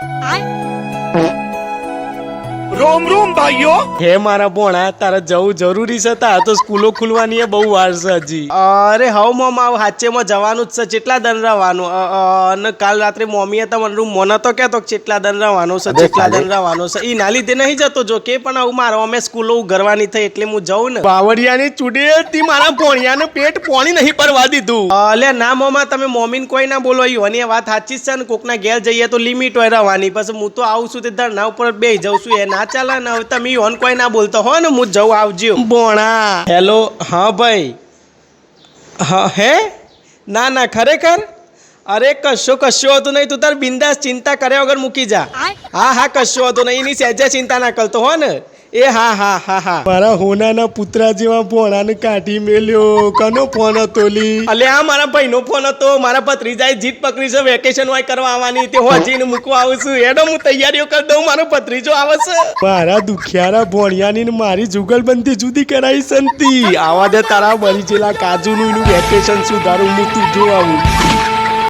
Ai? રોમ રોમ ભાઈઓ. હે મારા ભોણા તારે જવું જરૂરી છે તા તો સ્કૂલો ખુલવાની એ બહુ વાર છે હજી. અરે હવ મોમ આવ હાચેમાં જવાનું જ છે કેટલા દન રહેવાનું. અને કાલ રાત્રે મમ્મીએ તો મને તો કહેતો કે કેટલા દન રહેવાનું છે કેટલા દન રહેવાનું છે. ઈ ના લીધે નહીં જતો જો કે પણ આવું મારો અમે સ્કૂલો ઉઘરવાની થઈ એટલે હું જઉં ને. બાવળિયાની ચૂડી તી મારા ભોણિયાને પેટ પોણી નહીં પરવા દીધું. અલે ના મોમા તમે મોમીન કોઈ ના બોલો ઈવાની એ વાત સાચી છે ને કોકના ઘેર જઈએ તો લિમિટ હોય રહેવાની. પછી હું તો આવું છું તે ધરના ઉપર બેસી જાઉં છું એ ના ચાલે. ને હવે તમે ઓન કોઈ ના બોલતો હો ને હું જવું આવજો. બોણા. હેલો હા ભાઈ. હા હે? ના ના ખરેખર? અરે કશો કશું હતું નહીં તું તાર બિંદાસ ચિંતા કર્યા વગર મૂકી જા. હા હા કશું હતું નહીં એની સહેજે ચિંતા ના કરતો હો ને. એ હા હા હા હા. મારા હોનાના પુત્રા જેવા ભોણાને કાઢી મેલ્યો. કનો ફોન હતો લી? અલે આ મારા ભાઈનો ફોન હતો. મારા ભત્રીજાએ જીત પકડી છે વેકેશન વાય કરવા આવવાની. તે હોજીને મૂકવા આવું છું. એનો હું તૈયારીઓ કરી દઉં મારો ભત્રીજો આવે છે. મારા દુખિયારા ભોણિયાની ને મારી જુગલબંધી જુદી કરાઈ સંતી આવા દે તારા મરી જેલા કાજુનું એનું વેકેશન સુધારું હું તું જો આવું.